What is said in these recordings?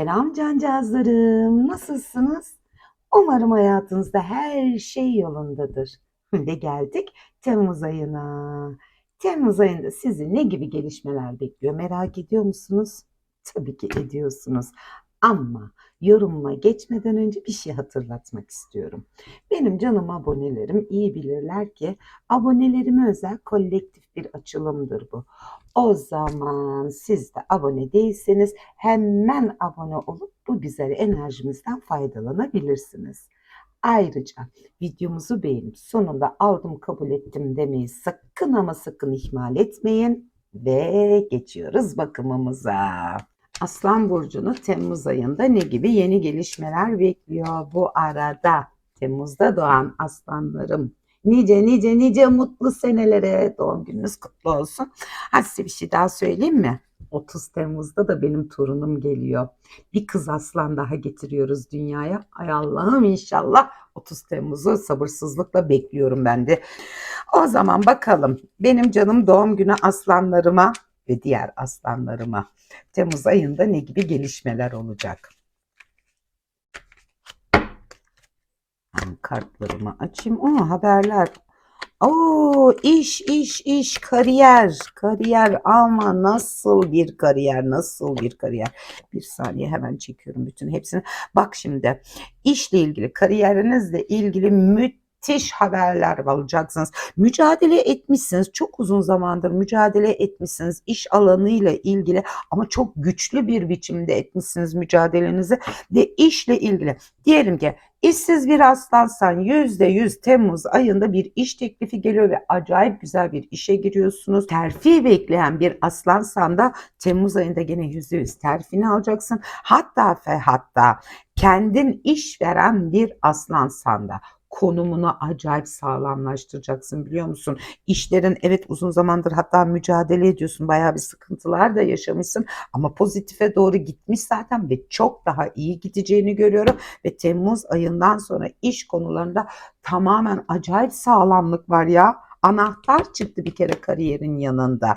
Selam cancağızlarım, nasılsınız? Umarım hayatınızda her şey yolundadır. Ve geldik Temmuz ayına. Temmuz ayında sizi ne gibi gelişmeler bekliyor merak ediyor musunuz? Tabii ki ediyorsunuz. Ama yorumuma geçmeden önce bir şey hatırlatmak istiyorum. Benim canım abonelerim iyi bilirler ki abonelerime özel kolektif bir açılımdır bu. O zaman siz de abone değilseniz hemen abone olup bu güzel enerjimizden faydalanabilirsiniz. Ayrıca videomuzu beğenip sonunda aldım kabul ettim demeyi sakın ama sakın ihmal etmeyin ve geçiyoruz bakımımıza. Aslan burcunu Temmuz ayında ne gibi yeni gelişmeler bekliyor bu arada? Temmuz'da doğan aslanlarım nice nice nice mutlu senelere doğum gününüz kutlu olsun. Ha size bir şey daha söyleyeyim mi? 30 Temmuz'da da benim torunum geliyor. Bir kız aslan daha getiriyoruz dünyaya. Ay Allah'ım inşallah 30 Temmuz'u sabırsızlıkla bekliyorum ben de. O zaman bakalım benim canım doğum günü aslanlarıma ve diğer aslanlarıma Temmuz ayında ne gibi gelişmeler olacak? Kartlarımı açayım. Oo, haberler. Oo, iş, iş, iş, kariyer, kariyer ama nasıl bir kariyer, nasıl bir kariyer? Bir saniye hemen çekiyorum bütün hepsini. Bak şimdi işle ilgili, kariyerinizle ilgili müthiş haberler alacaksınız. Mücadele etmişsiniz, çok uzun zamandır mücadele etmişsiniz iş alanıyla ilgili ama çok güçlü bir biçimde etmişsiniz mücadelenizi ve işle ilgili. Diyelim ki İşsiz bir aslansan %100 Temmuz ayında bir iş teklifi geliyor ve acayip güzel bir işe giriyorsunuz. Terfi bekleyen bir aslansan da Temmuz ayında gene %100 terfini alacaksın. Hatta ve hatta kendin iş veren bir aslansan da konumunu acayip sağlamlaştıracaksın biliyor musun? İşlerin evet uzun zamandır hatta mücadele ediyorsun. Bayağı bir sıkıntılar da yaşamışsın ama pozitife doğru gitmiş zaten ve çok daha iyi gideceğini görüyorum ve Temmuz ayından sonra iş konularında tamamen acayip sağlamlık var ya. Anahtar çıktı bir kere kariyerin yanında.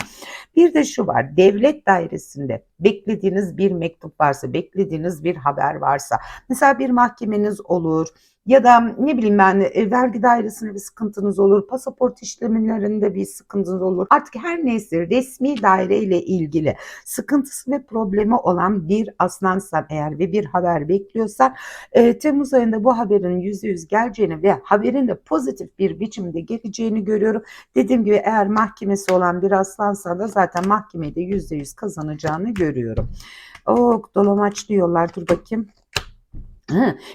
Bir de şu var devlet dairesinde beklediğiniz bir mektup varsa, beklediğiniz bir haber varsa, mesela bir mahkemeniz olur, ya da ne bileyim ben e, vergi dairesinde bir sıkıntınız olur, pasaport işlemlerinde bir sıkıntınız olur. Artık her neyse resmi daire ile ilgili sıkıntısı ve problemi olan bir aslansan eğer ve bir haber bekliyorsan e, Temmuz ayında bu haberin %100 geleceğini ve haberin de pozitif bir biçimde geleceğini görüyorum. Dediğim gibi eğer mahkemesi olan bir aslansa da zaten mahkemede %100 kazanacağını görüyorum. Oh dolamaç diyorlar dur bakayım.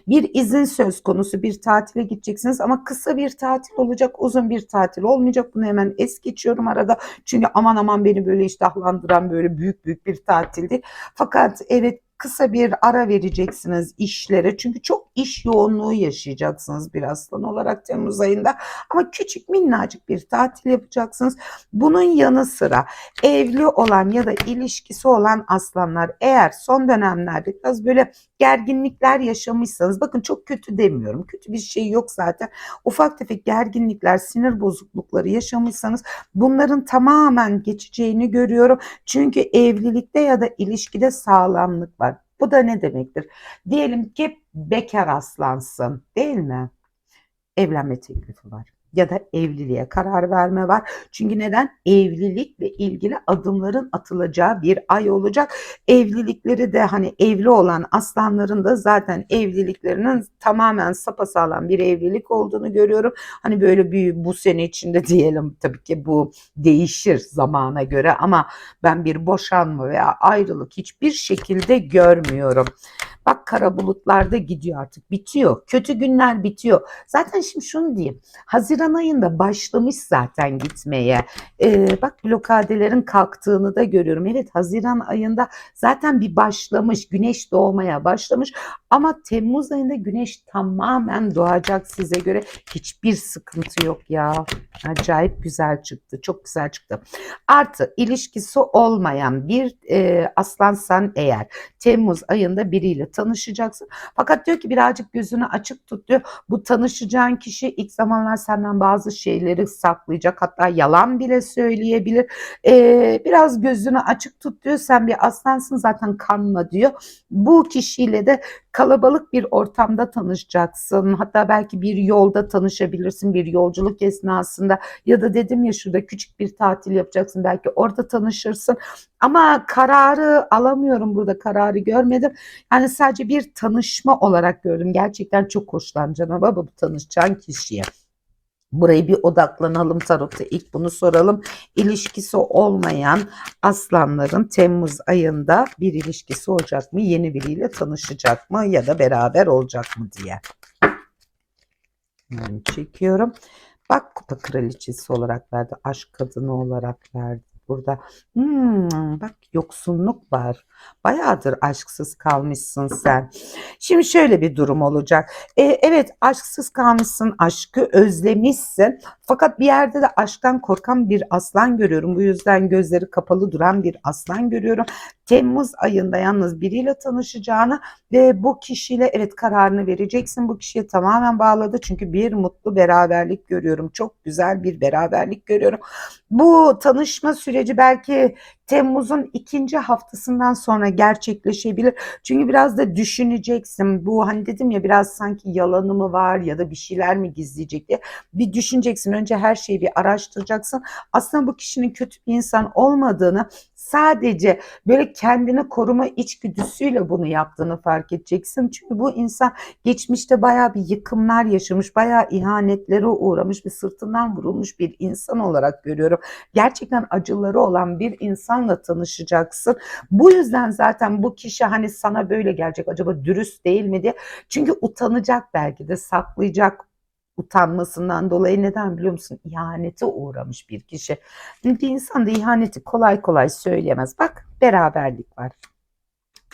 Bir izin söz konusu bir tatile gideceksiniz ama kısa bir tatil olacak uzun bir tatil olmayacak. Bunu hemen es geçiyorum arada. Çünkü aman aman beni böyle iştahlandıran böyle büyük büyük bir tatildi. Fakat evet kısa bir ara vereceksiniz işlere. Çünkü çok iş yoğunluğu yaşayacaksınız bir aslan olarak Temmuz ayında. Ama küçük minnacık bir tatil yapacaksınız. Bunun yanı sıra evli olan ya da ilişkisi olan aslanlar eğer son dönemlerde biraz böyle gerginlikler yaşamışsanız bakın çok kötü demiyorum. Kötü bir şey yok zaten. Ufak tefek gerginlikler, sinir bozuklukları yaşamışsanız bunların tamamen geçeceğini görüyorum. Çünkü evlilikte ya da ilişkide sağlamlık var. Bu da ne demektir? Diyelim ki bekar aslansın değil mi? Evlenme teklifi var ya da evliliğe karar verme var. Çünkü neden? Evlilikle ilgili adımların atılacağı bir ay olacak. Evlilikleri de hani evli olan aslanların da zaten evliliklerinin tamamen sapasağlam bir evlilik olduğunu görüyorum. Hani böyle bir bu sene içinde diyelim tabii ki bu değişir zamana göre ama ben bir boşanma veya ayrılık hiçbir şekilde görmüyorum. Bak kara bulutlarda gidiyor artık bitiyor. Kötü günler bitiyor. Zaten şimdi şunu diyeyim. Haziran ayında başlamış zaten gitmeye. Ee, bak blokadelerin kalktığını da görüyorum. Evet Haziran ayında zaten bir başlamış. Güneş doğmaya başlamış. Ama Temmuz ayında güneş tamamen doğacak size göre. Hiçbir sıkıntı yok ya. Acayip güzel çıktı. Çok güzel çıktı. Artı ilişkisi olmayan bir e, aslansan eğer Temmuz ayında biriyle tanışacaksın. Fakat diyor ki birazcık gözünü açık tut diyor. Bu tanışacağın kişi ilk zamanlar senden bazı şeyleri saklayacak. Hatta yalan bile söyleyebilir. E, biraz gözünü açık tut diyor. Sen bir aslansın zaten kanma diyor. Bu kişiyle de kalabalık bir ortamda tanışacaksın. Hatta belki bir yolda tanışabilirsin bir yolculuk esnasında ya da dedim ya şurada küçük bir tatil yapacaksın belki orada tanışırsın. Ama kararı alamıyorum burada kararı görmedim. Yani sadece bir tanışma olarak gördüm. Gerçekten çok hoşlanacaksın ama bu tanışacağın kişiye. Burayı bir odaklanalım tarotta. İlk bunu soralım. İlişkisi olmayan aslanların Temmuz ayında bir ilişkisi olacak mı? Yeni biriyle tanışacak mı? Ya da beraber olacak mı diye. Yani çekiyorum. Bak kupa kraliçesi olarak verdi. Aşk kadını olarak verdi. Burada hmm, bak yoksunluk var. Bayağıdır aşksız kalmışsın sen. Şimdi şöyle bir durum olacak. E, evet aşksız kalmışsın, aşkı özlemişsin. Fakat bir yerde de aşktan korkan bir aslan görüyorum. Bu yüzden gözleri kapalı duran bir aslan görüyorum. Temmuz ayında yalnız biriyle tanışacağını ve bu kişiyle evet kararını vereceksin. Bu kişiye tamamen bağladı. Çünkü bir mutlu beraberlik görüyorum. Çok güzel bir beraberlik görüyorum. Bu tanışma süreci belki Temmuz'un ikinci haftasından sonra gerçekleşebilir. Çünkü biraz da düşüneceksin. Bu hani dedim ya biraz sanki yalanı mı var ya da bir şeyler mi gizleyecek diye. Bir düşüneceksin. Önce her şeyi bir araştıracaksın. Aslında bu kişinin kötü bir insan olmadığını sadece böyle kendini koruma içgüdüsüyle bunu yaptığını fark edeceksin. Çünkü bu insan geçmişte bayağı bir yıkımlar yaşamış, bayağı ihanetlere uğramış bir sırtından vurulmuş bir insan olarak görüyorum. Gerçekten acıları olan bir insanla tanışacaksın. Bu yüzden zaten bu kişi hani sana böyle gelecek acaba dürüst değil mi diye. Çünkü utanacak belki de saklayacak utanmasından dolayı neden biliyor musun? İhanete uğramış bir kişi. Bir insan da ihaneti kolay kolay söyleyemez. Bak beraberlik var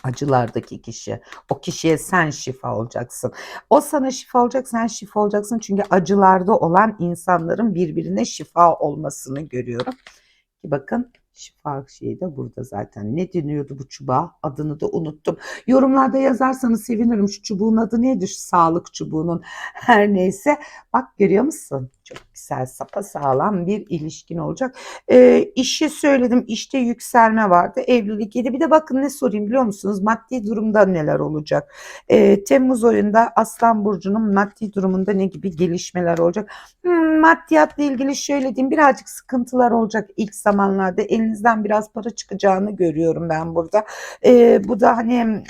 acılardaki kişi. O kişiye sen şifa olacaksın. O sana şifa olacak, sen şifa olacaksın. Çünkü acılarda olan insanların birbirine şifa olmasını görüyorum. Bakın Şifa şeyi de burada zaten. Ne deniyordu bu çubuğa? Adını da unuttum. Yorumlarda yazarsanız sevinirim. Şu çubuğun adı neydi? Şu sağlık çubuğunun. Her neyse. Bak görüyor musun? Çok güzel sapa sağlam bir ilişkin olacak. E, işi söyledim. İşte yükselme vardı. Evlilik yedi. Bir de bakın ne sorayım biliyor musunuz? Maddi durumda neler olacak? E, Temmuz ayında Aslan Burcu'nun maddi durumunda ne gibi gelişmeler olacak? Hmm, maddiyatla ilgili şöyle diyeyim. Birazcık sıkıntılar olacak ilk zamanlarda. Elinizden biraz para çıkacağını görüyorum ben burada. E, bu da hani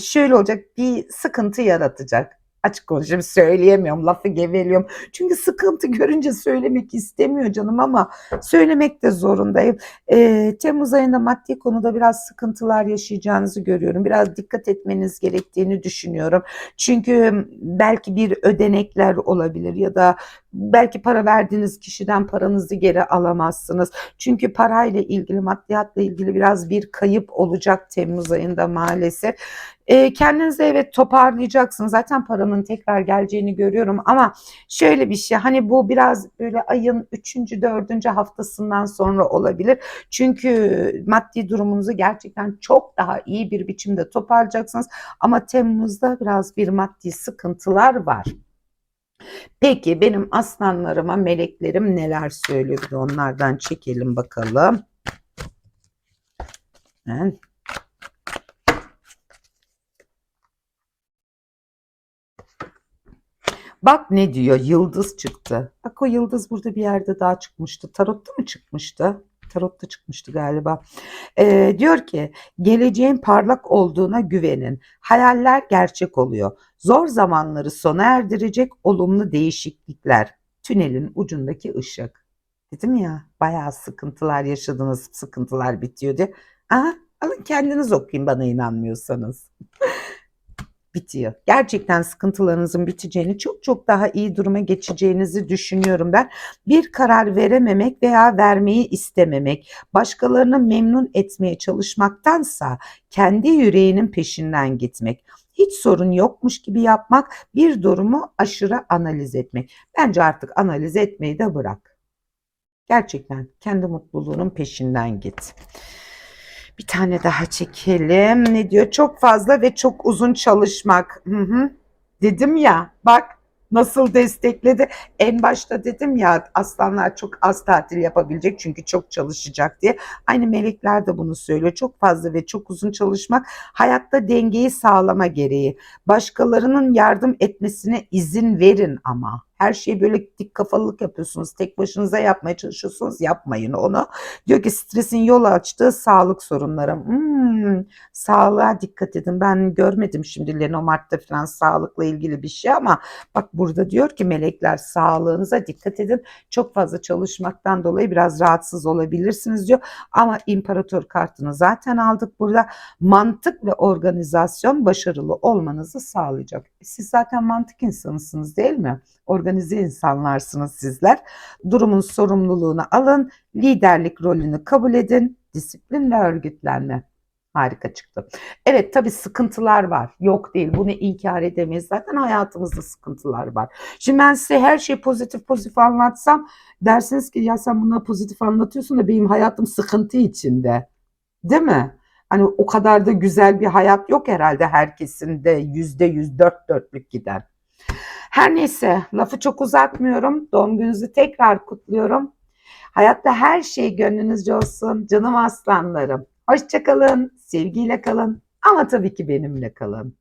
şöyle olacak bir sıkıntı yaratacak açık konuşayım söyleyemiyorum lafı geveliyorum. Çünkü sıkıntı görünce söylemek istemiyor canım ama söylemek de zorundayım. E, Temmuz ayında maddi konuda biraz sıkıntılar yaşayacağınızı görüyorum. Biraz dikkat etmeniz gerektiğini düşünüyorum. Çünkü belki bir ödenekler olabilir ya da belki para verdiğiniz kişiden paranızı geri alamazsınız. Çünkü parayla ilgili maddiyatla ilgili biraz bir kayıp olacak Temmuz ayında maalesef. E, kendinizi evet toparlayacaksınız. Zaten paranın tekrar geleceğini görüyorum ama şöyle bir şey hani bu biraz böyle ayın 3. 4. haftasından sonra olabilir. Çünkü maddi durumunuzu gerçekten çok daha iyi bir biçimde toparlayacaksınız. Ama Temmuz'da biraz bir maddi sıkıntılar var. Peki benim aslanlarıma meleklerim neler söylüyor? Onlardan çekelim bakalım. Evet. Bak ne diyor? Yıldız çıktı. Bak o yıldız burada bir yerde daha çıkmıştı. Tarotta mı çıkmıştı? Tarotta çıkmıştı galiba. Ee, diyor ki geleceğin parlak olduğuna güvenin. Hayaller gerçek oluyor. Zor zamanları sona erdirecek olumlu değişiklikler. Tünelin ucundaki ışık. Dedim ya bayağı sıkıntılar yaşadınız, sıkıntılar bitiyor diye. Aha, alın kendiniz okuyun bana inanmıyorsanız bitiyor. Gerçekten sıkıntılarınızın biteceğini, çok çok daha iyi duruma geçeceğinizi düşünüyorum ben. Bir karar verememek veya vermeyi istememek, başkalarını memnun etmeye çalışmaktansa kendi yüreğinin peşinden gitmek. hiç sorun yokmuş gibi yapmak, bir durumu aşırı analiz etmek. Bence artık analiz etmeyi de bırak. Gerçekten kendi mutluluğunun peşinden git. Bir tane daha çekelim. Ne diyor? Çok fazla ve çok uzun çalışmak. Hı hı. Dedim ya bak nasıl destekledi. En başta dedim ya aslanlar çok az tatil yapabilecek çünkü çok çalışacak diye. Aynı melekler de bunu söylüyor. Çok fazla ve çok uzun çalışmak hayatta dengeyi sağlama gereği. Başkalarının yardım etmesine izin verin ama. Her şeyi böyle dik kafalılık yapıyorsunuz. Tek başınıza yapmaya çalışıyorsunuz. Yapmayın onu. Diyor ki stresin yol açtığı sağlık sorunları. Hmm, sağlığa dikkat edin. Ben görmedim şimdi Lenomart'ta falan sağlıkla ilgili bir şey ama bak burada diyor ki melekler sağlığınıza dikkat edin. Çok fazla çalışmaktan dolayı biraz rahatsız olabilirsiniz diyor. Ama imparator kartını zaten aldık burada. Mantık ve organizasyon başarılı olmanızı sağlayacak. Siz zaten mantık insanısınız değil mi? Organize insanlarsınız sizler. Durumun sorumluluğunu alın, liderlik rolünü kabul edin, disiplin ve örgütlenme. Harika çıktı. Evet tabii sıkıntılar var. Yok değil. Bunu inkar edemeyiz. Zaten hayatımızda sıkıntılar var. Şimdi ben size her şeyi pozitif pozitif anlatsam dersiniz ki ya sen bunları pozitif anlatıyorsun da benim hayatım sıkıntı içinde. Değil mi? Hani o kadar da güzel bir hayat yok herhalde herkesin de yüzde yüz dört dörtlük giden. Her neyse lafı çok uzatmıyorum. Doğum gününüzü tekrar kutluyorum. Hayatta her şey gönlünüzce olsun. Canım aslanlarım. Hoşçakalın, sevgiyle kalın ama tabii ki benimle kalın.